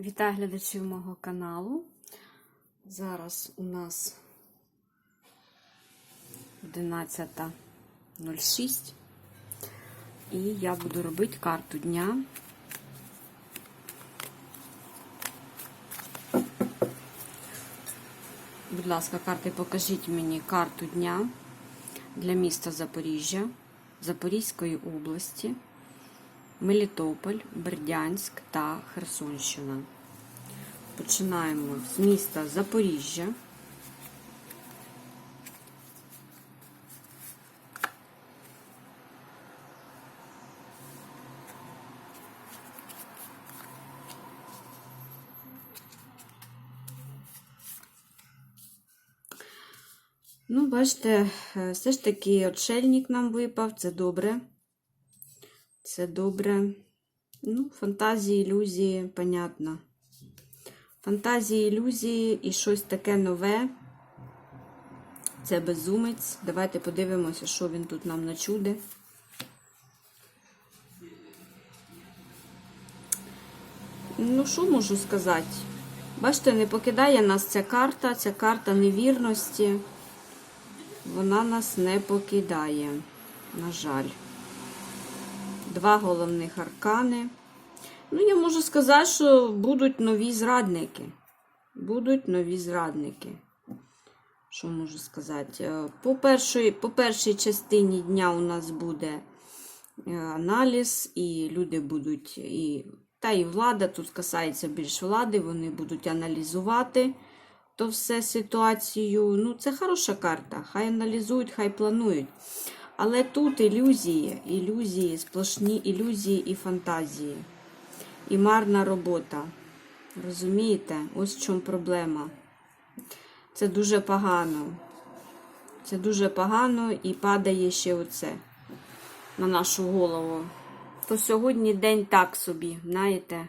Вітаю глядачів мого каналу. Зараз у нас 11.06 і я буду робити карту дня. Будь ласка, карти, покажіть мені карту дня для міста Запоріжжя, Запорізької області. Мелітополь, Бердянськ та Херсонщина. Починаємо з міста Запоріжжя. Ну, бачите, е, все ж таки отшельник нам випав, це добре. Це добре. Ну, фантазії, ілюзії, понятно. Фантазії, ілюзії і щось таке нове. Це безумець. Давайте подивимося, що він тут нам начуде. Ну, що можу сказати? Бачите, не покидає нас ця карта, ця карта невірності. Вона нас не покидає, на жаль два головних аркани. Ну, я можу сказати, що будуть нові зрадники. Будуть нові зрадники. Що можу сказати? Е, По першій, по першій частині дня у нас буде е, аналіз, і люди будуть, і, та і влада, тут касається більш влади, вони будуть аналізувати то все ситуацію. Ну, це хороша карта. Хай аналізують, хай планують. Але тут ілюзії, ілюзії, сплошні ілюзії і фантазії. І марна робота. Розумієте? Ось в чому проблема. Це дуже погано. Це дуже погано і падає ще оце на нашу голову. То сьогодні день так собі, знаєте.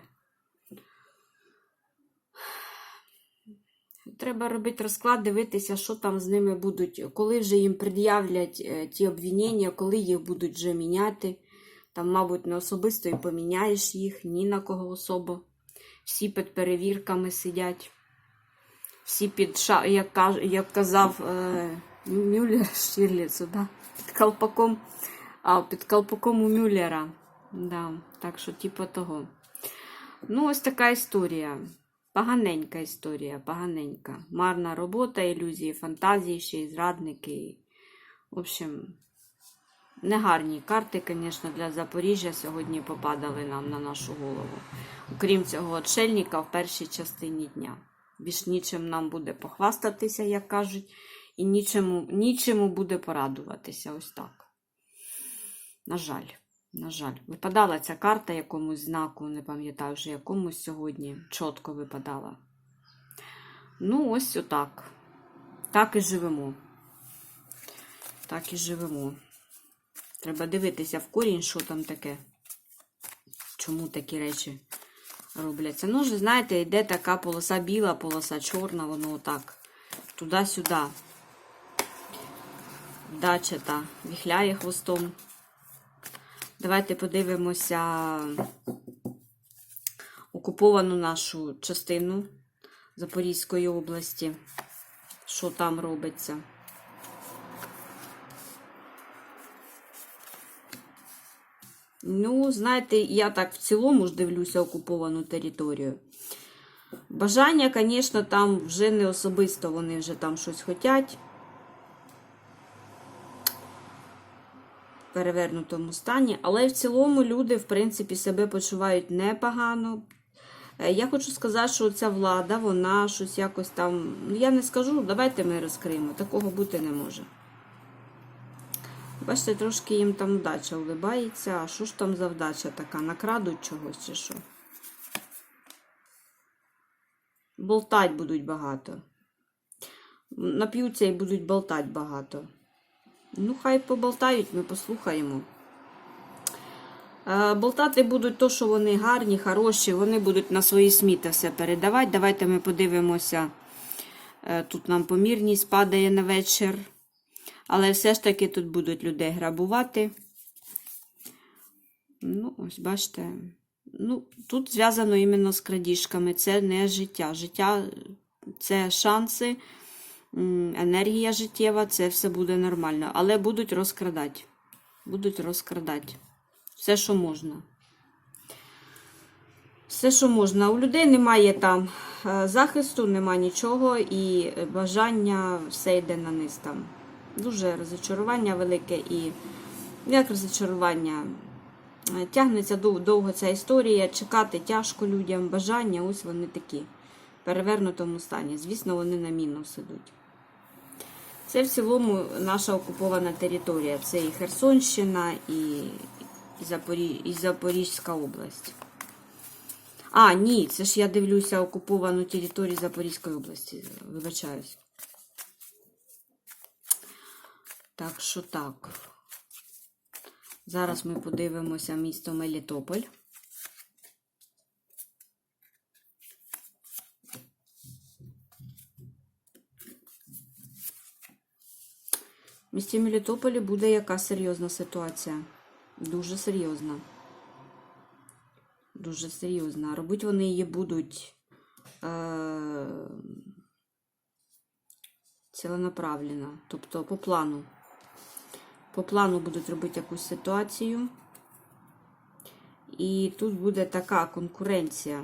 Треба робити розклад, дивитися, що там з ними будуть, коли вже їм пред'являть е, ті обвинення, коли їх будуть вже міняти. Там, мабуть, не особисто і поміняєш їх, ні на кого особо. Всі під перевірками сидять. Всі під як, казав е... Мюллер Штірліцу, да? під колпаком, а, під колпаком у Мюллера. Да. Так що, типу того. Ну, ось така історія. Поганенька історія, поганенька. Марна робота, ілюзії, фантазії, ще й зрадники. В общем, негарні карти, звісно, для Запоріжжя сьогодні попадали нам на нашу голову. Окрім цього, отшельника в першій частині дня. Більш нічим нам буде похвастатися, як кажуть, і нічому, нічому буде порадуватися. Ось так. На жаль. На жаль, випадала ця карта якомусь знаку, не пам'ятаю вже якомусь сьогодні чітко випадала. Ну, ось отак. Так і живемо. Так і живемо. Треба дивитися в корінь, що там таке. Чому такі речі робляться. Ну, вже, знаєте, йде така полоса біла, полоса чорна, воно отак. Туди-сюди. Дача та віхляє хвостом. Давайте подивимося окуповану нашу частину Запорізької області, що там робиться. Ну, знаєте, я так в цілому ж дивлюся окуповану територію. Бажання, звісно, там вже не особисто, вони вже там щось хочуть. Перевернутому стані, але в цілому люди, в принципі, себе почувають непогано. Е, я хочу сказати, що ця влада, вона щось якось там. Ну, я не скажу, давайте ми розкриємо. Такого бути не може. Бачите, трошки їм там вдача улибається. А що ж там за вдача така? Накрадуть чогось чи що? Болтать будуть багато. Нап'ються і будуть болтати багато. Ну, хай поболтають, ми послухаємо. Е, болтати будуть то, що вони гарні, хороші, вони будуть на свої сміти все передавати. Давайте ми подивимося. Е, тут нам помірність падає на вечір. Але все ж таки тут будуть людей грабувати. Ну, ось, бачите, Ну, тут зв'язано іменно з крадіжками. Це не життя. Життя це шанси, енергія життєва, це все буде нормально. Але будуть розкрадати. Будуть розкрадати. Все, що можна. Все, що можна. У людей немає там е, захисту, немає нічого, і бажання все йде на низ там. Дуже розочарування велике і як розочарування. Е, Тягнеться довго ця історія, чекати тяжко людям, бажання, ось вони такі. В перевернутому стані. Звісно, вони на мінус ідуть. Це в цілому наша окупована територія. Це і Херсонщина, і, і, Запорізька область. А, ні, це ж я дивлюся окуповану територію Запорізької області. Вибачаюсь. Так що так. Зараз ми подивимося місто Мелітополь. В місті Мелітополі буде яка серйозна ситуація. Дуже серйозна. Дуже серйозна. Робити вони її будуть е- ціленаправленно, тобто по плану. По плану будуть робити якусь ситуацію. І тут буде така конкуренція.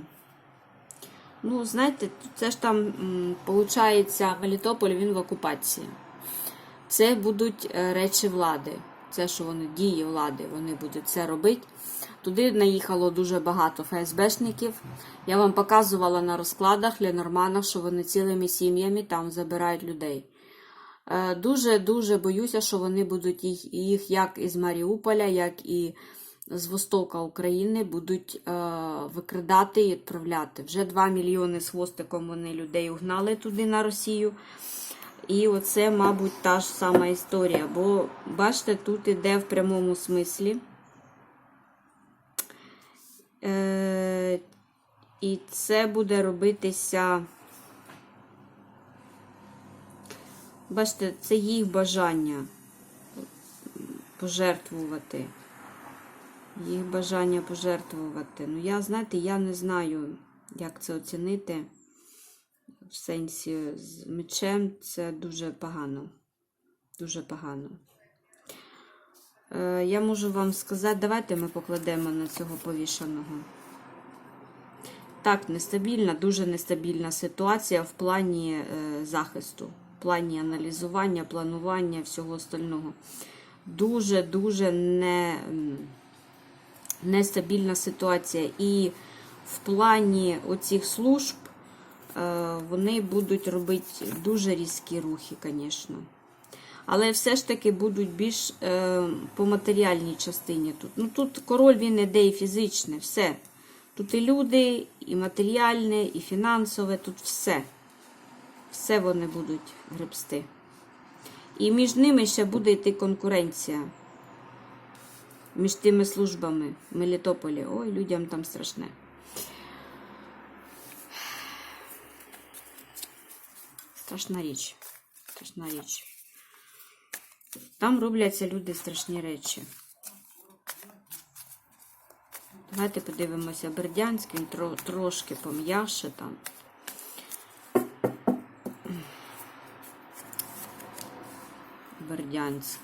Ну, знаєте, це ж там, виходить, Мелітополь він в окупації. Це будуть е, речі влади. Це, що вони дії влади, вони будуть це робити. Туди наїхало дуже багато ФСБшників. Я вам показувала на розкладах Ленорманах, що вони цілими сім'ями там забирають людей. Дуже-дуже боюся, що вони будуть їх, їх як із Маріуполя, як і з Востока України будуть е, викрадати і відправляти. Вже 2 мільйони з хвостиком вони людей угнали туди на Росію. І оце, мабуть, та ж сама історія. Бо, бачите, тут іде в прямому смислі. Е, і це буде робитися. Бачите, це їх бажання пожертвувати. Їх бажання пожертвувати. Ну, я, знаєте, я не знаю, як це оцінити. В сенсі з мечем це дуже погано. Дуже погано. Е, я можу вам сказати, давайте ми покладемо на цього повішаного. Так, нестабільна, дуже нестабільна ситуація в плані е, захисту, в плані аналізування, планування всього остального. Дуже-дуже не, нестабільна ситуація. І в плані оцих служб вони будуть робити дуже різкі рухи, звісно. Але все ж таки будуть більш е, по матеріальній частині тут. Ну тут король він іде і фізичне, все. Тут і люди, і матеріальне, і фінансове, тут все. Все вони будуть гребсти. І між ними ще буде йти конкуренція. Між тими службами Мелітополі. Ой, людям там страшне. Страшна річ. Страшна річ. Там робляться люди страшні речі. Давайте подивимося Бердянськ, він тро, трошки пом'яше там. Бердянськ.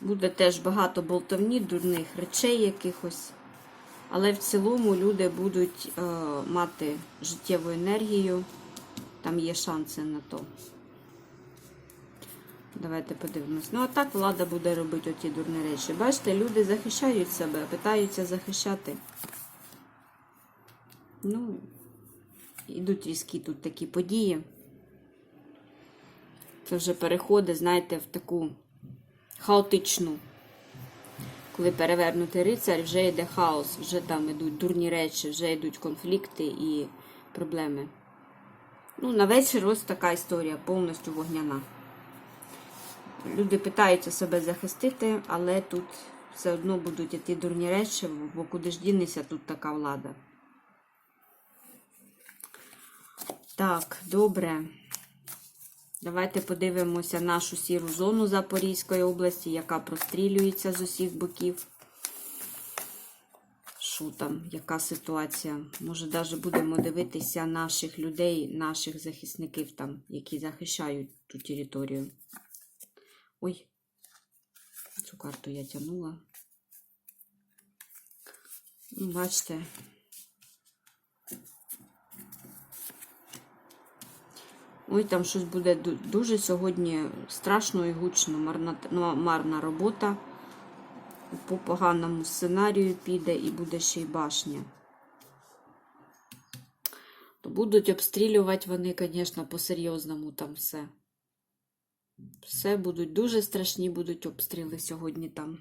Буде теж багато болтовні, дурних речей якихось. Але в цілому люди будуть е, мати життєву енергію. Там є шанси на то. Давайте подивимось. Ну, а так влада буде робити оті дурні речі. Бачите, люди захищають себе, питаються захищати. Ну, йдуть різкі тут такі події. Це вже переходить, знаєте, в таку хаотичну. Коли перевернутий рицар, вже йде хаос, вже там йдуть дурні речі, вже йдуть конфлікти і проблеми. Ну, на вечір ось така історія, повністю вогняна. Люди питаються себе захистити, але тут все одно будуть іти дурні речі, бо куди ж дінеться тут така влада. Так, добре. Давайте подивимося нашу сіру зону Запорізької області, яка прострілюється з усіх боків. Що там, яка ситуація. Може, навіть будемо дивитися наших людей, наших захисників там, які захищають ту територію. Ой, цю карту я тягнула. Ну, Бачите. Ой, там щось буде дуже сьогодні страшно і гучно. Марна, ну, марна робота. По поганому сценарію піде і буде ще й башня. То будуть обстрілювати вони, звісно, по-серйозному там все. Все будуть дуже страшні будуть обстріли сьогодні там.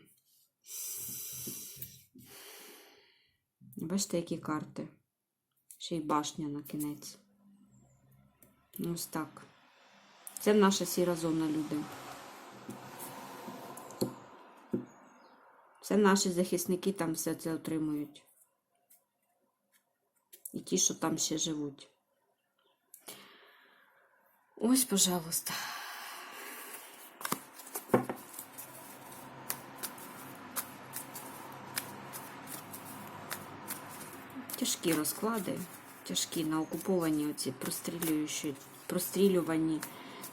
Бачите, які карти. Ще й башня на кінець. Ось так. Це наша сіра зона, люди. Це наші захисники там все це отримують. І ті, що там ще живуть. Ось, пожалуйста. Тяжкі розклади, тяжкі на окуповані оці прострілюючі, прострілювані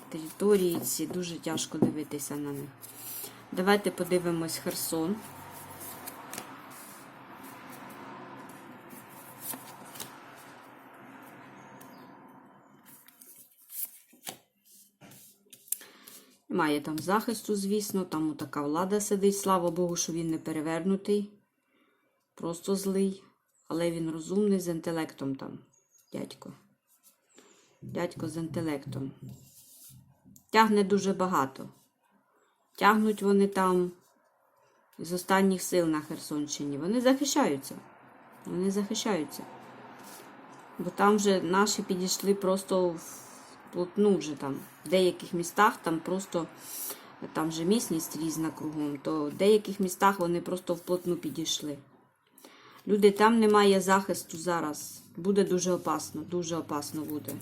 території. Ці дуже тяжко дивитися на них. Давайте подивимось Херсон. Немає там захисту, звісно, там така влада сидить. Слава Богу, що він не перевернутий. Просто злий. Але він розумний з інтелектом там, дядько. Дядько з інтелектом. Тягне дуже багато. Тягнуть вони там з останніх сил на Херсонщині. Вони захищаються. Вони захищаються. Бо там вже наші підійшли просто вплотну вже там. В деяких містах там просто там же місність різна кругом, то в деяких містах вони просто вплотну підійшли. Люди, там немає захисту зараз. Буде дуже опасно, дуже опасно буде.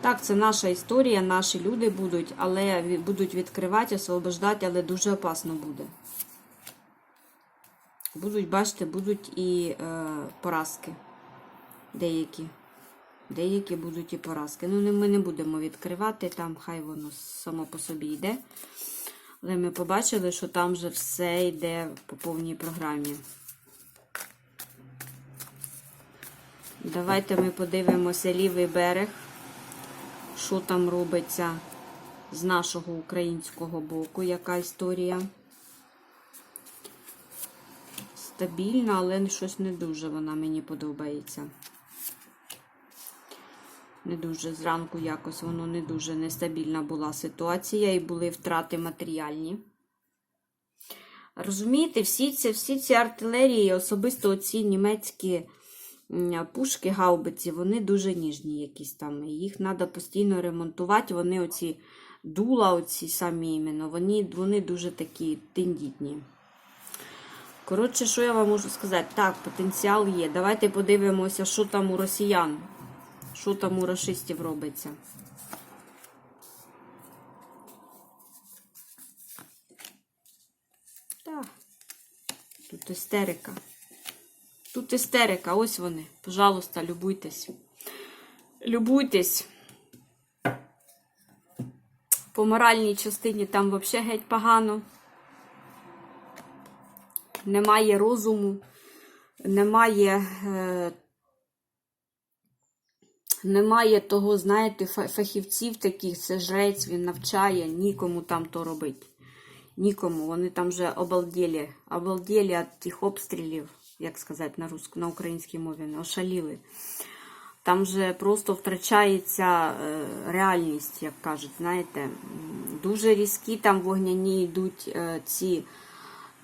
Так, це наша історія, наші люди будуть, але будуть відкривати, освобождати, але дуже опасно буде. Будуть, бачите, будуть і е, поразки. Деякі. Деякі будуть і поразки. Ну, ми не будемо відкривати, там хай воно само по собі йде. Але ми побачили, що там вже все йде по повній програмі. Давайте ми подивимося лівий берег, що там робиться з нашого українського боку, яка історія. Стабільна, але щось не дуже вона мені подобається. Не дуже зранку якось воно не дуже нестабільна була ситуація і були втрати матеріальні. Розумієте, всі ці, всі ці артилерії, особисто ці німецькі пушки, гаубиці, вони дуже ніжні якісь там. Їх треба постійно ремонтувати. Вони оці дула, оці самі іменно, вони, вони дуже такі тендітні. Коротше, що я вам можу сказати? Так, потенціал є. Давайте подивимося, що там у росіян. Що там у рашистів робиться? Так. Тут істерика. Тут істерика, ось вони. Пожалуйста, любуйтесь. Любуйтесь. По моральній частині там взагалі геть погано. Немає розуму, немає е, немає того, знаєте, фахівців таких, це жрець, він навчає, нікому там то робить. Нікому. Вони там вже обалдєлі, обалдєлі від тих обстрілів, як сказати на руск, на українській мові, ошаліли. Там же просто втрачається е, реальність, як кажуть, знаєте. Дуже різкі там вогняні йдуть е, ці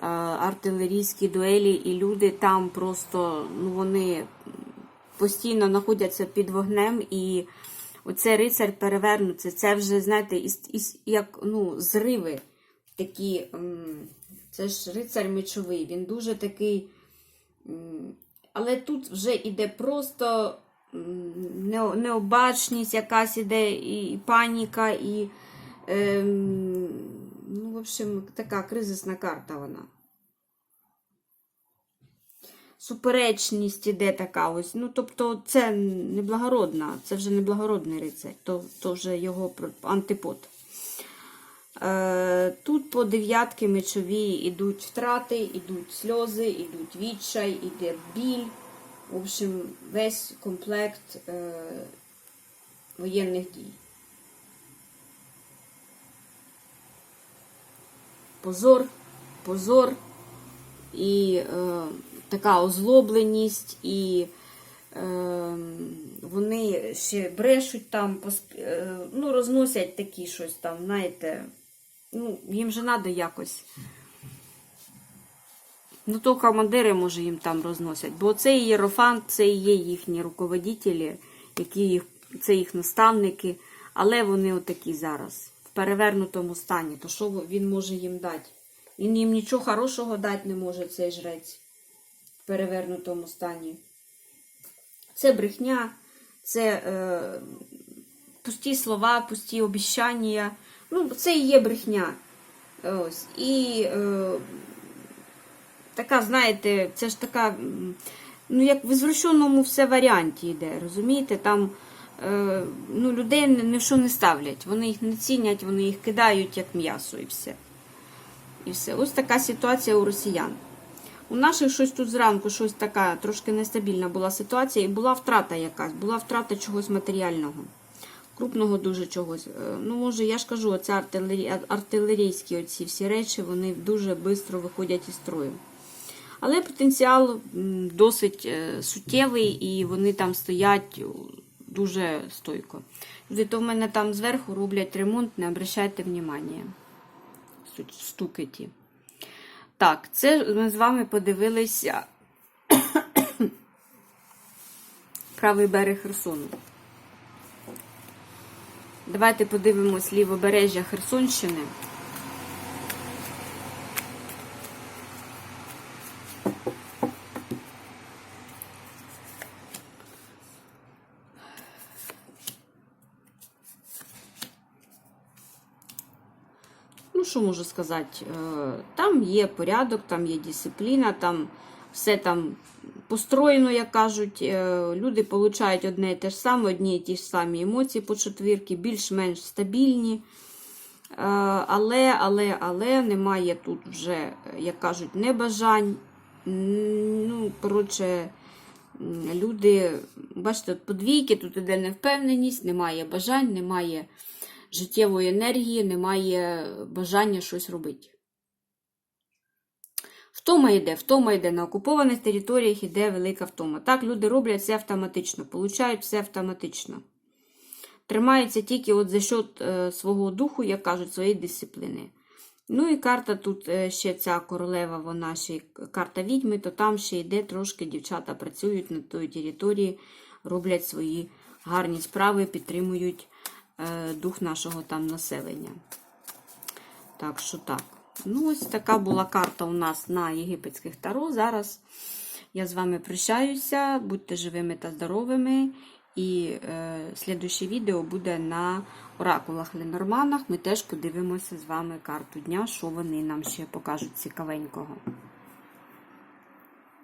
артилерійські дуелі, і люди там просто, ну вони постійно знаходяться під вогнем, і оце рицар перевернуться. Це вже, знаєте, із, із, як ну, зриви такі. Це ж рицар мечовий, він дуже такий. Але тут вже іде просто необачність, якась іде, і, паніка, і ем, Ну, в общем, така кризисна карта вона. Суперечність іде така ось. Ну, тобто, це не благородна, це вже не благородний рицарь, то, то вже його антипод. Е, тут по дев'ятки мечові йдуть втрати, йдуть сльози, йдуть відчай, іде біль. В общем, весь комплект е, воєнних дій. Позор, позор і е, така озлобленість, і е, вони ще брешуть там, посп... е, ну, розносять такі щось там, знаєте, ну, їм же треба якось. Ну, то командири, може, їм там розносять. Бо цей єрофант, це і є їхні руководителі, які їх, це їх наставники, але вони отакі зараз, перевернутому стані. То що він може їм дати? Він їм нічого хорошого дати не може, цей жрець в перевернутому стані. Це брехня, це е, пусті слова, пусті обіщання. Ну, це і є брехня. Ось. І е, така, знаєте, це ж така, ну, як в ізвращеному все варіанті йде, розумієте? Там е, ну, людей ні що не ставлять. Вони їх не цінять, вони їх кидають як м'ясо і все. І все. Ось така ситуація у росіян. У наших щось тут зранку, щось така трошки нестабільна була ситуація, і була втрата якась, була втрата чогось матеріального, крупного дуже чогось. Е, Ну, може, я ж кажу, оце артилері... артилерійські оці всі речі, вони дуже швидко виходять із строю. Але потенціал досить е, суттєвий, і вони там стоять дуже стойко. Люди, то в мене там зверху роблять ремонт, не обращайте внимання. Стуки ті. Так, це ми з вами подивилися правий берег Херсону. Давайте подивимось лівобережжя Херсонщини. Що можу сказати? Е, Там є порядок, там є дисципліна, там все там построєно, як кажуть. Е, Люди получають одне і те ж саме, одні і ті ж самі емоції по четвірки, більш-менш стабільні. Е, Але, але, але немає тут вже, як кажуть, небажань. Ну, коротше, люди, бачите, от подвійки, тут іде невпевненість, немає бажань, немає життєвої енергії, немає бажання щось робити. Втома йде, втома йде. На окупованих територіях йде велика втома. Так, люди роблять все автоматично, получають все автоматично. Тримаються тільки от за счет е, свого духу, як кажуть, своєї дисципліни. Ну і карта тут е, ще ця королева, вона ще карта відьми, то там ще йде трошки дівчата працюють на той території, роблять свої гарні справи, підтримують дух нашого там населення. Так що так. Ну, ось така була карта у нас на єгипетських таро. Зараз я з вами прощаюся. Будьте живими та здоровими. І е, слідуще відео буде на оракулах Ленорманах. Ми теж подивимося з вами карту дня, що вони нам ще покажуть цікавенького.